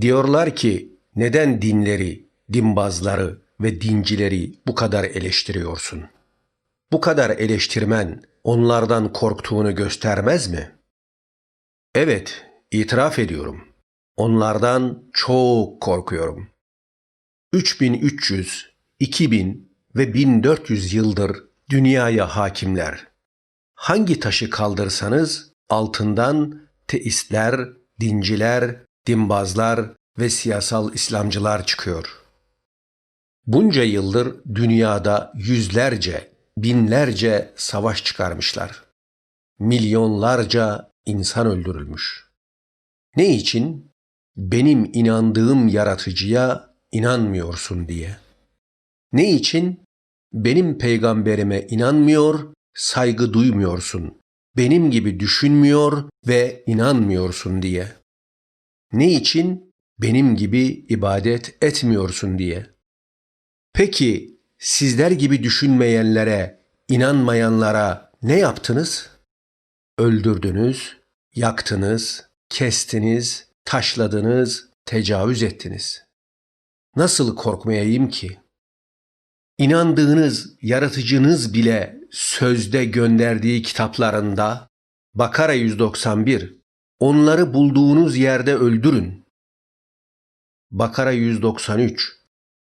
Diyorlar ki neden dinleri, dinbazları ve dincileri bu kadar eleştiriyorsun? Bu kadar eleştirmen onlardan korktuğunu göstermez mi? Evet, itiraf ediyorum. Onlardan çok korkuyorum. 3300, 2000 ve 1400 yıldır dünyaya hakimler. Hangi taşı kaldırsanız altından teistler, dinciler, dinbazlar ve siyasal İslamcılar çıkıyor. Bunca yıldır dünyada yüzlerce, binlerce savaş çıkarmışlar. Milyonlarca insan öldürülmüş. Ne için? Benim inandığım yaratıcıya inanmıyorsun diye. Ne için? Benim peygamberime inanmıyor, saygı duymuyorsun. Benim gibi düşünmüyor ve inanmıyorsun diye. Ne için? Benim gibi ibadet etmiyorsun diye. Peki sizler gibi düşünmeyenlere, inanmayanlara ne yaptınız? Öldürdünüz, yaktınız, kestiniz, taşladınız, tecavüz ettiniz. Nasıl korkmayayım ki? İnandığınız yaratıcınız bile sözde gönderdiği kitaplarında Bakara 191 Onları bulduğunuz yerde öldürün. Bakara 193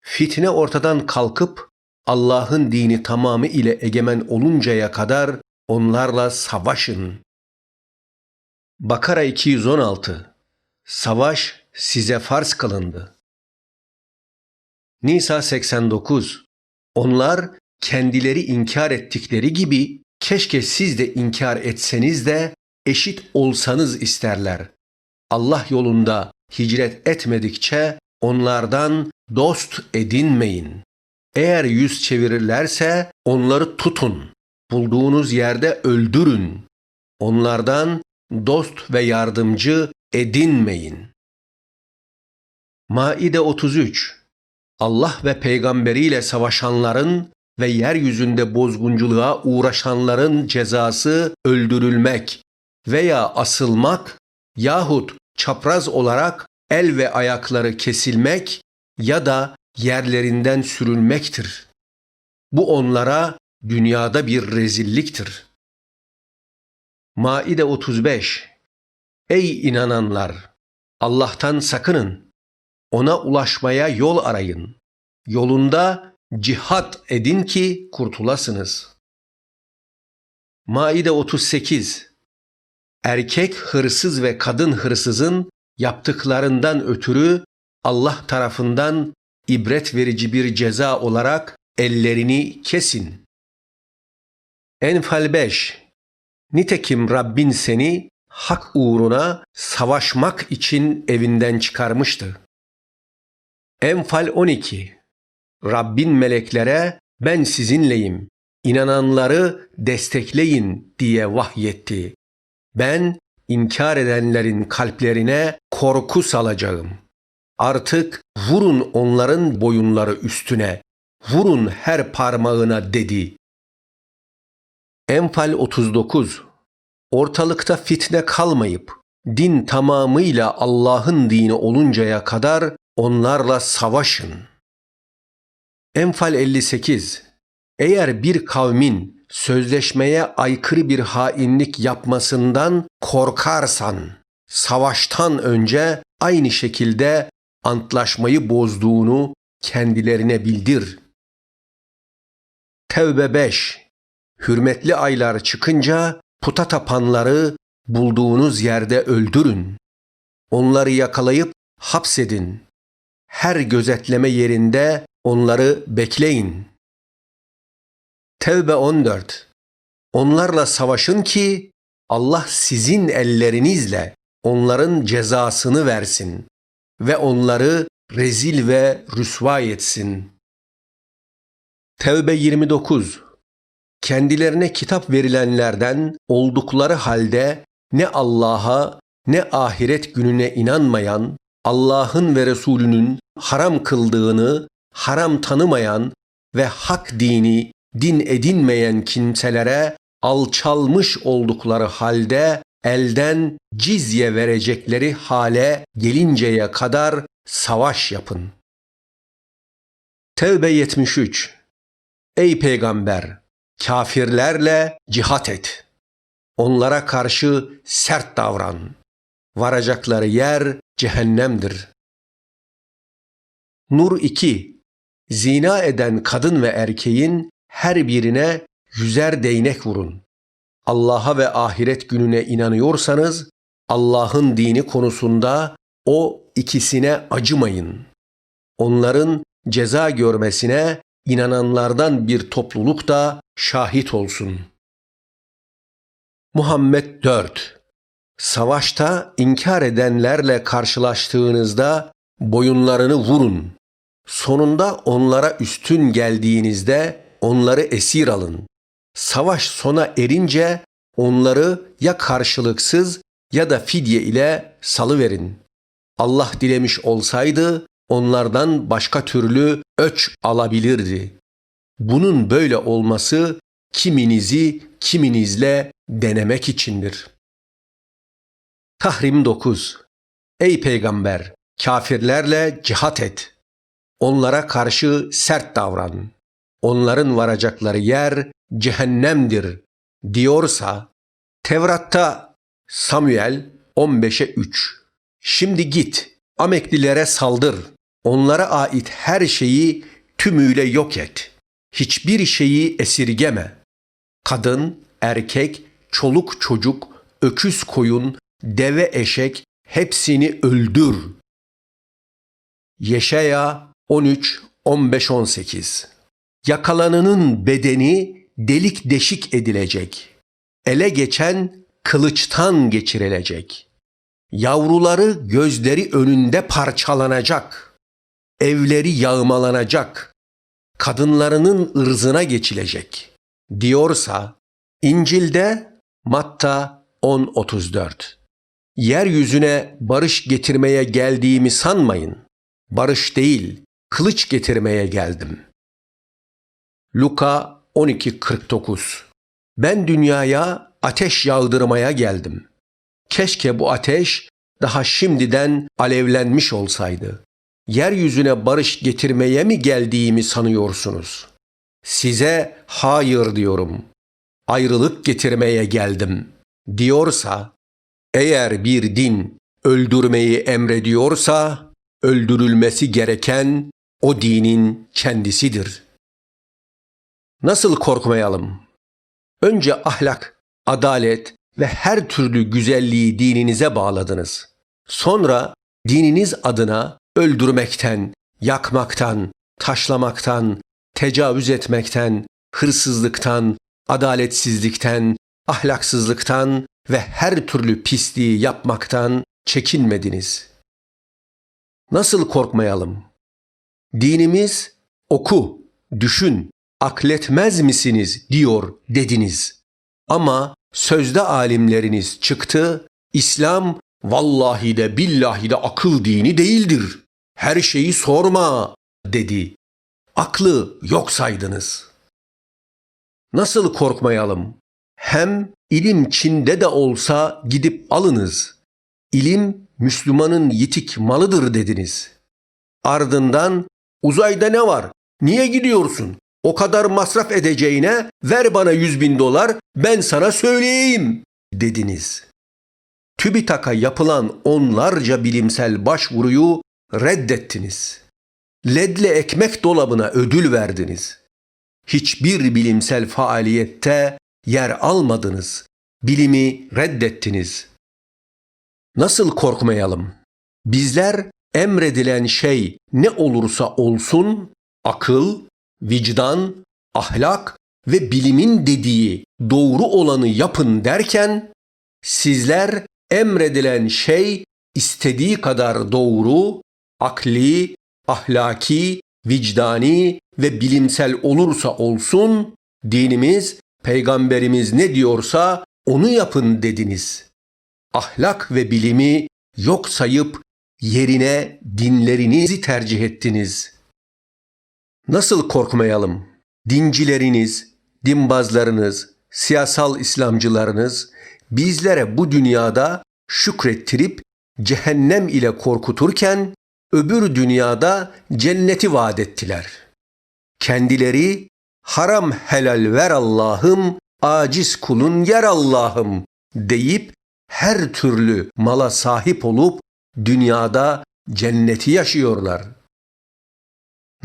Fitne ortadan kalkıp Allah'ın dini tamamı ile egemen oluncaya kadar onlarla savaşın. Bakara 216 Savaş size farz kılındı. Nisa 89 Onlar kendileri inkar ettikleri gibi keşke siz de inkar etseniz de eşit olsanız isterler. Allah yolunda hicret etmedikçe onlardan dost edinmeyin. Eğer yüz çevirirlerse onları tutun. Bulduğunuz yerde öldürün. Onlardan dost ve yardımcı edinmeyin. Maide 33 Allah ve peygamberiyle savaşanların ve yeryüzünde bozgunculuğa uğraşanların cezası öldürülmek veya asılmak yahut çapraz olarak el ve ayakları kesilmek ya da yerlerinden sürülmektir. Bu onlara dünyada bir rezilliktir. Maide 35 Ey inananlar! Allah'tan sakının. Ona ulaşmaya yol arayın. Yolunda cihat edin ki kurtulasınız. Maide 38 Erkek hırsız ve kadın hırsızın yaptıklarından ötürü Allah tarafından ibret verici bir ceza olarak ellerini kesin. Enfal 5 Nitekim Rabbin seni hak uğruna savaşmak için evinden çıkarmıştı. Enfal 12 Rabbin meleklere ben sizinleyim, inananları destekleyin diye vahyetti. Ben inkar edenlerin kalplerine korku salacağım. Artık vurun onların boyunları üstüne, vurun her parmağına dedi. Enfal 39 Ortalıkta fitne kalmayıp din tamamıyla Allah'ın dini oluncaya kadar onlarla savaşın. Enfal 58 Eğer bir kavmin sözleşmeye aykırı bir hainlik yapmasından korkarsan, savaştan önce aynı şekilde antlaşmayı bozduğunu kendilerine bildir. Tevbe 5 Hürmetli aylar çıkınca puta tapanları bulduğunuz yerde öldürün. Onları yakalayıp hapsedin. Her gözetleme yerinde onları bekleyin. Tevbe 14 Onlarla savaşın ki Allah sizin ellerinizle onların cezasını versin ve onları rezil ve rüsva etsin. Tevbe 29 Kendilerine kitap verilenlerden oldukları halde ne Allah'a ne ahiret gününe inanmayan, Allah'ın ve Resulünün haram kıldığını haram tanımayan ve hak dini din edinmeyen kimselere alçalmış oldukları halde elden cizye verecekleri hale gelinceye kadar savaş yapın. Tevbe 73 Ey peygamber! Kafirlerle cihat et. Onlara karşı sert davran. Varacakları yer cehennemdir. Nur 2 Zina eden kadın ve erkeğin her birine yüzer değnek vurun. Allah'a ve ahiret gününe inanıyorsanız Allah'ın dini konusunda o ikisine acımayın. Onların ceza görmesine inananlardan bir topluluk da şahit olsun. Muhammed 4 Savaşta inkar edenlerle karşılaştığınızda boyunlarını vurun. Sonunda onlara üstün geldiğinizde onları esir alın. Savaş sona erince onları ya karşılıksız ya da fidye ile salıverin. Allah dilemiş olsaydı onlardan başka türlü öç alabilirdi. Bunun böyle olması kiminizi kiminizle denemek içindir. Tahrim 9 Ey peygamber! Kafirlerle cihat et. Onlara karşı sert davran. Onların varacakları yer cehennemdir diyorsa Tevrat'ta Samuel 15'e 3 Şimdi git Ameklilere saldır. Onlara ait her şeyi tümüyle yok et. Hiçbir şeyi esirgeme. Kadın, erkek, çoluk çocuk, öküz koyun, deve eşek hepsini öldür. Yeşaya 13 15 18 Yakalanının bedeni delik deşik edilecek. Ele geçen kılıçtan geçirilecek. Yavruları gözleri önünde parçalanacak. Evleri yağmalanacak. Kadınlarının ırzına geçilecek. Diyorsa İncil'de Matta 10.34 Yeryüzüne barış getirmeye geldiğimi sanmayın. Barış değil, kılıç getirmeye geldim. Luka 12.49 Ben dünyaya ateş yağdırmaya geldim. Keşke bu ateş daha şimdiden alevlenmiş olsaydı. Yeryüzüne barış getirmeye mi geldiğimi sanıyorsunuz? Size hayır diyorum. Ayrılık getirmeye geldim diyorsa eğer bir din öldürmeyi emrediyorsa öldürülmesi gereken o dinin kendisidir. Nasıl korkmayalım? Önce ahlak, adalet ve her türlü güzelliği dininize bağladınız. Sonra dininiz adına öldürmekten, yakmaktan, taşlamaktan, tecavüz etmekten, hırsızlıktan, adaletsizlikten, ahlaksızlıktan ve her türlü pisliği yapmaktan çekinmediniz. Nasıl korkmayalım? Dinimiz oku, düşün, akletmez misiniz diyor dediniz. Ama sözde alimleriniz çıktı, İslam vallahi de billahi de akıl dini değildir. Her şeyi sorma dedi. Aklı yok saydınız. Nasıl korkmayalım? Hem ilim Çin'de de olsa gidip alınız. İlim Müslümanın yitik malıdır dediniz. Ardından uzayda ne var? Niye gidiyorsun? O kadar masraf edeceğine ver bana yüz bin dolar ben sana söyleyeyim dediniz. TÜBİTAK'a yapılan onlarca bilimsel başvuruyu reddettiniz. Ledle ekmek dolabına ödül verdiniz. Hiçbir bilimsel faaliyette yer almadınız. Bilimi reddettiniz. Nasıl korkmayalım? Bizler emredilen şey ne olursa olsun akıl, vicdan, ahlak ve bilimin dediği doğru olanı yapın derken sizler emredilen şey istediği kadar doğru, akli, ahlaki, vicdani ve bilimsel olursa olsun dinimiz, peygamberimiz ne diyorsa onu yapın dediniz. Ahlak ve bilimi yok sayıp yerine dinlerinizi tercih ettiniz. Nasıl korkmayalım? Dincileriniz, dinbazlarınız, siyasal İslamcılarınız, bizlere bu dünyada şükrettirip cehennem ile korkuturken öbür dünyada cenneti vaat ettiler. Kendileri haram helal ver Allah'ım, aciz kulun yer Allah'ım deyip her türlü mala sahip olup dünyada cenneti yaşıyorlar.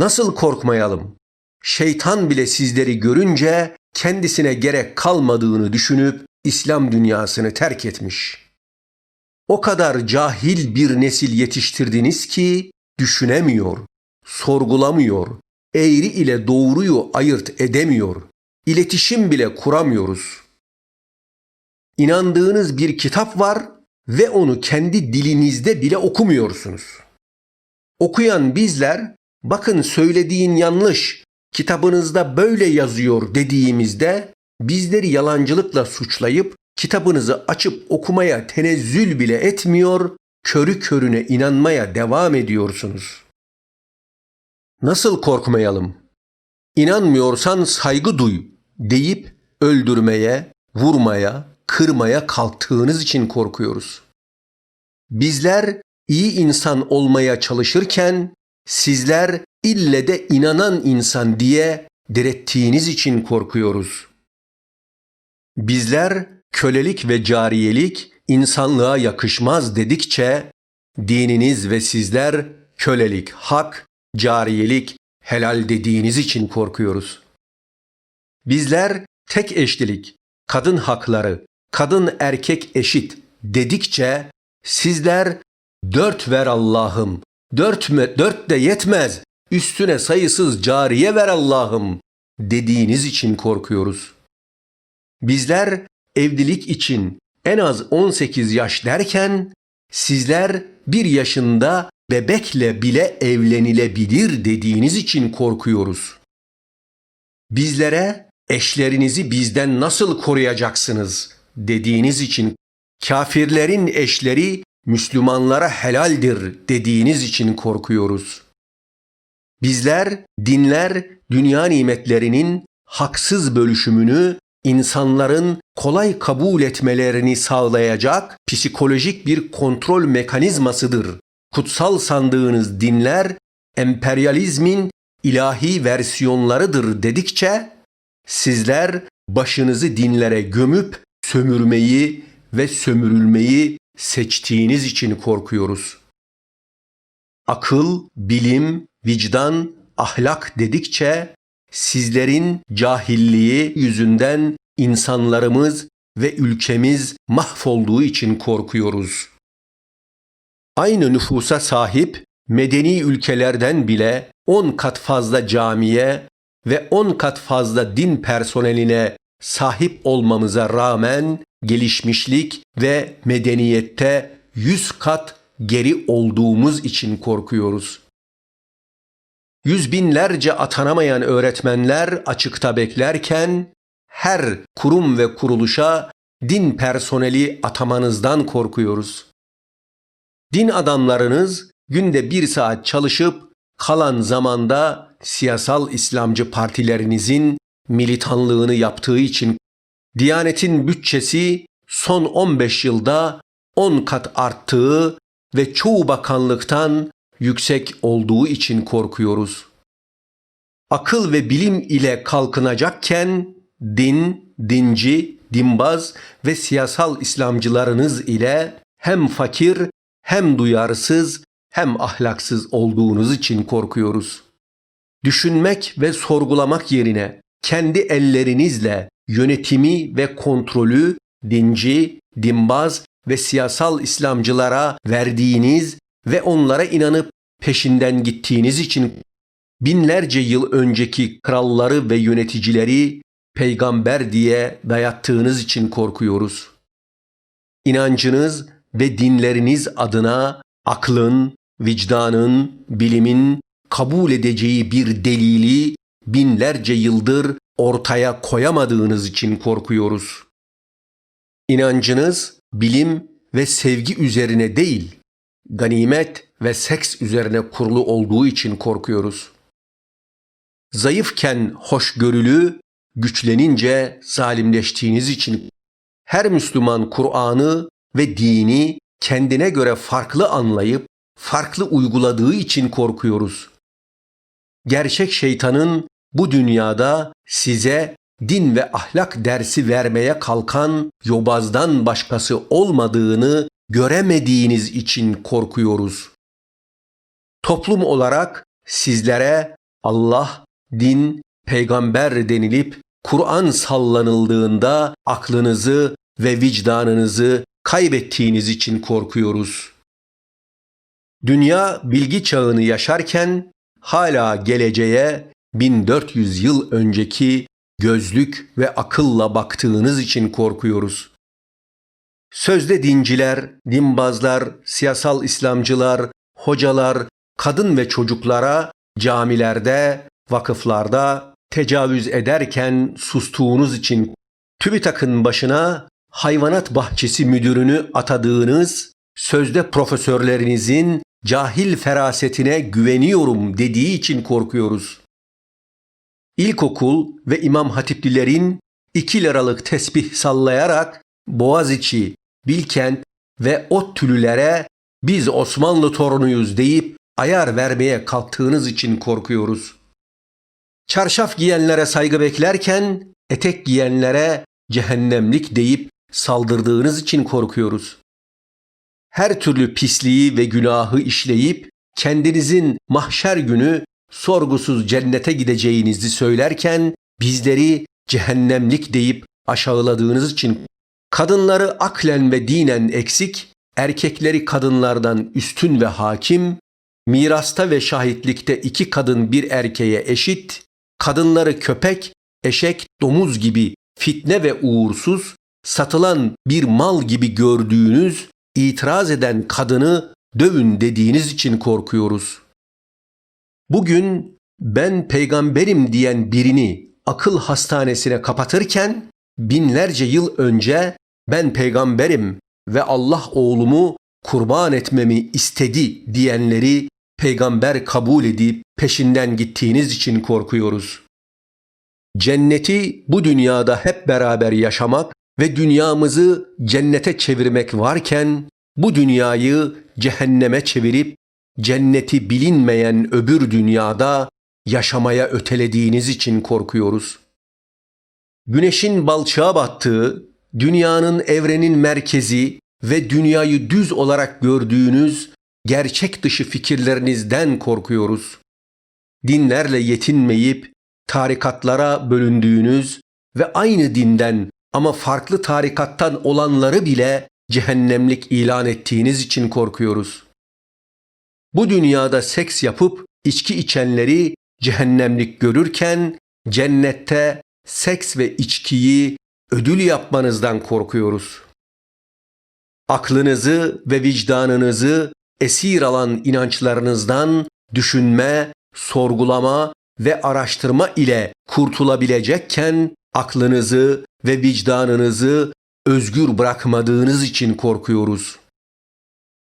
Nasıl korkmayalım? Şeytan bile sizleri görünce kendisine gerek kalmadığını düşünüp İslam dünyasını terk etmiş. O kadar cahil bir nesil yetiştirdiniz ki düşünemiyor, sorgulamıyor, eğri ile doğruyu ayırt edemiyor, iletişim bile kuramıyoruz. İnandığınız bir kitap var ve onu kendi dilinizde bile okumuyorsunuz. Okuyan bizler bakın söylediğin yanlış, kitabınızda böyle yazıyor dediğimizde bizleri yalancılıkla suçlayıp kitabınızı açıp okumaya tenezzül bile etmiyor, körü körüne inanmaya devam ediyorsunuz. Nasıl korkmayalım? İnanmıyorsan saygı duy deyip öldürmeye, vurmaya, kırmaya kalktığınız için korkuyoruz. Bizler iyi insan olmaya çalışırken sizler ille de inanan insan diye direttiğiniz için korkuyoruz. Bizler kölelik ve cariyelik insanlığa yakışmaz dedikçe dininiz ve sizler kölelik hak, cariyelik helal dediğiniz için korkuyoruz. Bizler tek eşlilik, kadın hakları, kadın erkek eşit dedikçe sizler dört ver Allah'ım, dört, mü, dört de yetmez, üstüne sayısız cariye ver Allah'ım dediğiniz için korkuyoruz. Bizler evlilik için en az 18 yaş derken sizler bir yaşında bebekle bile evlenilebilir dediğiniz için korkuyoruz. Bizlere eşlerinizi bizden nasıl koruyacaksınız dediğiniz için kafirlerin eşleri Müslümanlara helaldir dediğiniz için korkuyoruz. Bizler dinler dünya nimetlerinin haksız bölüşümünü insanların kolay kabul etmelerini sağlayacak psikolojik bir kontrol mekanizmasıdır. Kutsal sandığınız dinler emperyalizmin ilahi versiyonlarıdır dedikçe sizler başınızı dinlere gömüp sömürmeyi ve sömürülmeyi seçtiğiniz için korkuyoruz. Akıl, bilim, vicdan, ahlak dedikçe sizlerin cahilliği yüzünden insanlarımız ve ülkemiz mahvolduğu için korkuyoruz. Aynı nüfusa sahip medeni ülkelerden bile 10 kat fazla camiye ve 10 kat fazla din personeline sahip olmamıza rağmen gelişmişlik ve medeniyette 100 kat geri olduğumuz için korkuyoruz. Yüz binlerce atanamayan öğretmenler açıkta beklerken her kurum ve kuruluşa din personeli atamanızdan korkuyoruz. Din adamlarınız günde bir saat çalışıp kalan zamanda siyasal İslamcı partilerinizin militanlığını yaptığı için Diyanetin bütçesi son 15 yılda 10 kat arttığı ve çoğu bakanlıktan yüksek olduğu için korkuyoruz. Akıl ve bilim ile kalkınacakken din, dinci, dinbaz ve siyasal İslamcılarınız ile hem fakir hem duyarsız hem ahlaksız olduğunuz için korkuyoruz. Düşünmek ve sorgulamak yerine kendi ellerinizle yönetimi ve kontrolü dinci, dinbaz ve siyasal İslamcılara verdiğiniz ve onlara inanıp peşinden gittiğiniz için binlerce yıl önceki kralları ve yöneticileri peygamber diye dayattığınız için korkuyoruz. İnancınız ve dinleriniz adına aklın, vicdanın, bilimin kabul edeceği bir delili binlerce yıldır ortaya koyamadığınız için korkuyoruz. İnancınız bilim ve sevgi üzerine değil, ganimet ve seks üzerine kurulu olduğu için korkuyoruz. Zayıfken hoşgörülü, güçlenince zalimleştiğiniz için Her Müslüman Kur'an'ı ve dini kendine göre farklı anlayıp farklı uyguladığı için korkuyoruz. Gerçek şeytanın bu dünyada size din ve ahlak dersi vermeye kalkan yobazdan başkası olmadığını göremediğiniz için korkuyoruz. Toplum olarak sizlere Allah, din, peygamber denilip Kur'an sallanıldığında aklınızı ve vicdanınızı kaybettiğiniz için korkuyoruz. Dünya bilgi çağını yaşarken hala geleceğe 1400 yıl önceki gözlük ve akılla baktığınız için korkuyoruz. Sözde dinciler, dinbazlar, siyasal İslamcılar, hocalar, kadın ve çocuklara camilerde, vakıflarda tecavüz ederken sustuğunuz için TÜBİTAK'ın başına hayvanat bahçesi müdürünü atadığınız sözde profesörlerinizin cahil ferasetine güveniyorum dediği için korkuyoruz. İlkokul ve İmam Hatiplilerin 2 liralık tesbih sallayarak Boğaziçi, Bilkent ve ODTÜ'lülere biz Osmanlı torunuyuz deyip ayar vermeye kalktığınız için korkuyoruz. Çarşaf giyenlere saygı beklerken etek giyenlere cehennemlik deyip saldırdığınız için korkuyoruz. Her türlü pisliği ve günahı işleyip kendinizin mahşer günü sorgusuz cennete gideceğinizi söylerken bizleri cehennemlik deyip aşağıladığınız için kadınları aklen ve dinen eksik, erkekleri kadınlardan üstün ve hakim, mirasta ve şahitlikte iki kadın bir erkeğe eşit, kadınları köpek, eşek, domuz gibi fitne ve uğursuz, satılan bir mal gibi gördüğünüz, itiraz eden kadını dövün dediğiniz için korkuyoruz. Bugün ben peygamberim diyen birini akıl hastanesine kapatırken binlerce yıl önce ben peygamberim ve Allah oğlumu kurban etmemi istedi diyenleri peygamber kabul edip peşinden gittiğiniz için korkuyoruz. Cenneti bu dünyada hep beraber yaşamak ve dünyamızı cennete çevirmek varken bu dünyayı cehenneme çevirip cenneti bilinmeyen öbür dünyada yaşamaya ötelediğiniz için korkuyoruz. Güneşin balçığa battığı, dünyanın evrenin merkezi ve dünyayı düz olarak gördüğünüz gerçek dışı fikirlerinizden korkuyoruz. Dinlerle yetinmeyip tarikatlara bölündüğünüz ve aynı dinden ama farklı tarikattan olanları bile cehennemlik ilan ettiğiniz için korkuyoruz. Bu dünyada seks yapıp içki içenleri cehennemlik görürken cennette seks ve içkiyi ödül yapmanızdan korkuyoruz. Aklınızı ve vicdanınızı esir alan inançlarınızdan düşünme, sorgulama ve araştırma ile kurtulabilecekken aklınızı ve vicdanınızı özgür bırakmadığınız için korkuyoruz.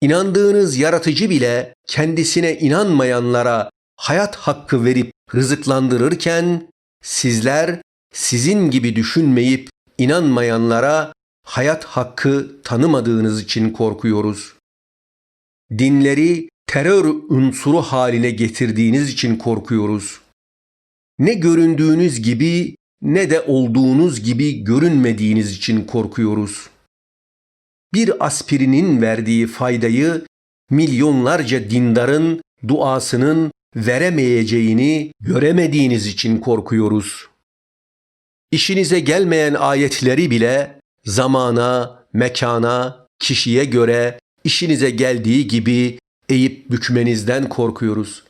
İnandığınız yaratıcı bile kendisine inanmayanlara hayat hakkı verip rızıklandırırken sizler sizin gibi düşünmeyip inanmayanlara hayat hakkı tanımadığınız için korkuyoruz. Dinleri terör unsuru haline getirdiğiniz için korkuyoruz. Ne göründüğünüz gibi ne de olduğunuz gibi görünmediğiniz için korkuyoruz. Bir aspirinin verdiği faydayı milyonlarca dindarın duasının veremeyeceğini göremediğiniz için korkuyoruz. İşinize gelmeyen ayetleri bile zamana, mekana, kişiye göre işinize geldiği gibi eğip bükmenizden korkuyoruz.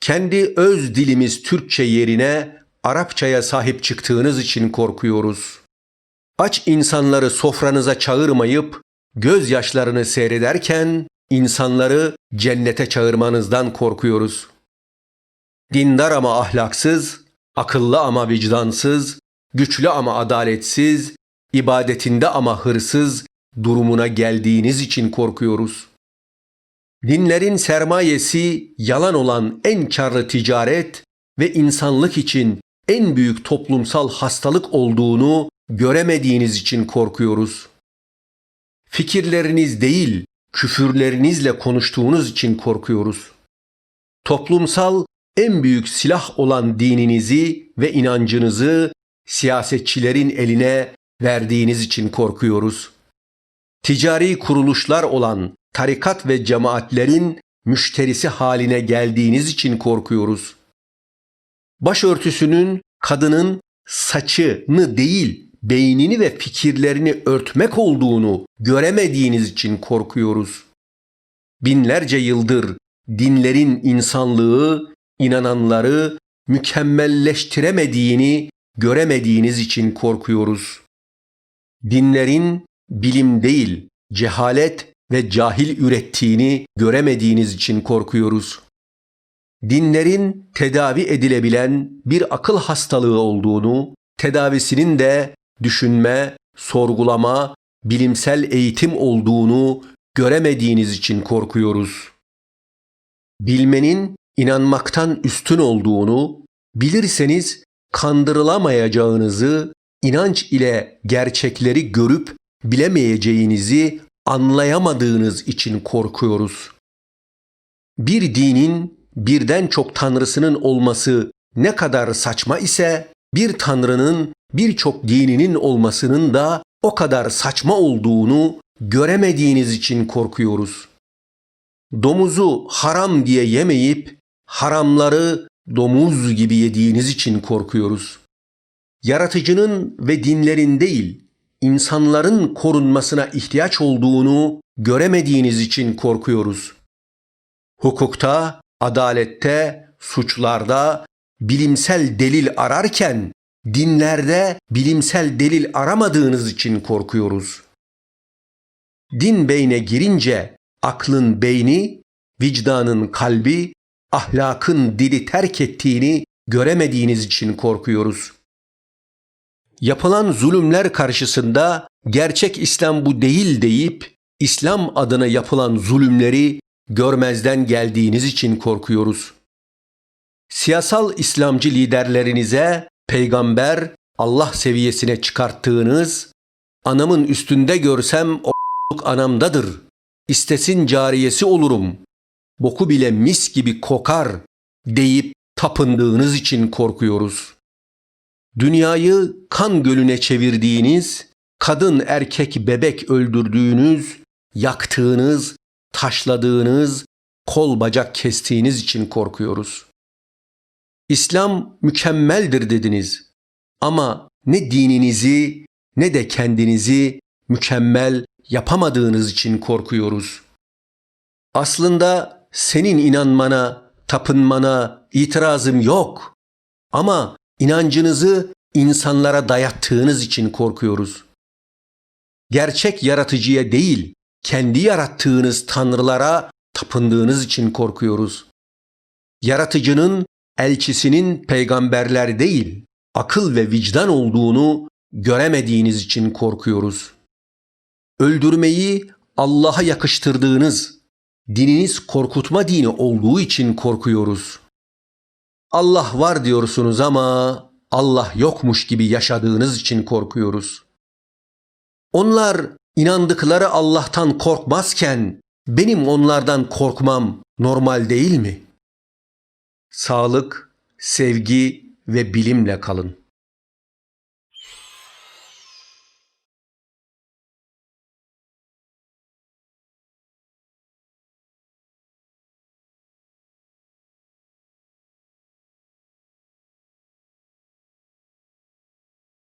Kendi öz dilimiz Türkçe yerine Arapçaya sahip çıktığınız için korkuyoruz. Aç insanları sofranıza çağırmayıp gözyaşlarını seyrederken insanları cennete çağırmanızdan korkuyoruz. Dindar ama ahlaksız, akıllı ama vicdansız, güçlü ama adaletsiz, ibadetinde ama hırsız durumuna geldiğiniz için korkuyoruz. Dinlerin sermayesi yalan olan en karlı ticaret ve insanlık için en büyük toplumsal hastalık olduğunu göremediğiniz için korkuyoruz. Fikirleriniz değil, küfürlerinizle konuştuğunuz için korkuyoruz. Toplumsal en büyük silah olan dininizi ve inancınızı siyasetçilerin eline verdiğiniz için korkuyoruz. Ticari kuruluşlar olan tarikat ve cemaatlerin müşterisi haline geldiğiniz için korkuyoruz. Başörtüsünün kadının saçını değil, beynini ve fikirlerini örtmek olduğunu göremediğiniz için korkuyoruz. Binlerce yıldır dinlerin insanlığı, inananları mükemmelleştiremediğini göremediğiniz için korkuyoruz. Dinlerin bilim değil, cehalet ve cahil ürettiğini göremediğiniz için korkuyoruz. Dinlerin tedavi edilebilen bir akıl hastalığı olduğunu, tedavisinin de düşünme, sorgulama, bilimsel eğitim olduğunu göremediğiniz için korkuyoruz. Bilmenin inanmaktan üstün olduğunu, bilirseniz kandırılamayacağınızı, inanç ile gerçekleri görüp bilemeyeceğinizi anlayamadığınız için korkuyoruz. Bir dinin birden çok tanrısının olması ne kadar saçma ise bir tanrının birçok dininin olmasının da o kadar saçma olduğunu göremediğiniz için korkuyoruz. Domuzu haram diye yemeyip haramları domuz gibi yediğiniz için korkuyoruz. Yaratıcının ve dinlerin değil, insanların korunmasına ihtiyaç olduğunu göremediğiniz için korkuyoruz. Hukukta, adalette, suçlarda bilimsel delil ararken dinlerde bilimsel delil aramadığınız için korkuyoruz. Din beyne girince aklın beyni, vicdanın kalbi, ahlakın dili terk ettiğini göremediğiniz için korkuyoruz. Yapılan zulümler karşısında gerçek İslam bu değil deyip İslam adına yapılan zulümleri görmezden geldiğiniz için korkuyoruz. Siyasal İslamcı liderlerinize peygamber Allah seviyesine çıkarttığınız anamın üstünde görsem o anamdadır. İstesin cariyesi olurum. Boku bile mis gibi kokar deyip tapındığınız için korkuyoruz. Dünyayı kan gölüne çevirdiğiniz, kadın erkek bebek öldürdüğünüz, yaktığınız, taşladığınız, kol bacak kestiğiniz için korkuyoruz. İslam mükemmeldir dediniz ama ne dininizi ne de kendinizi mükemmel yapamadığınız için korkuyoruz. Aslında senin inanmana, tapınmana itirazım yok. Ama inancınızı insanlara dayattığınız için korkuyoruz. Gerçek yaratıcıya değil, kendi yarattığınız tanrılara tapındığınız için korkuyoruz. Yaratıcının, elçisinin peygamberler değil, akıl ve vicdan olduğunu göremediğiniz için korkuyoruz. Öldürmeyi Allah'a yakıştırdığınız, dininiz korkutma dini olduğu için korkuyoruz. Allah var diyorsunuz ama Allah yokmuş gibi yaşadığınız için korkuyoruz. Onlar inandıkları Allah'tan korkmazken benim onlardan korkmam normal değil mi? Sağlık, sevgi ve bilimle kalın.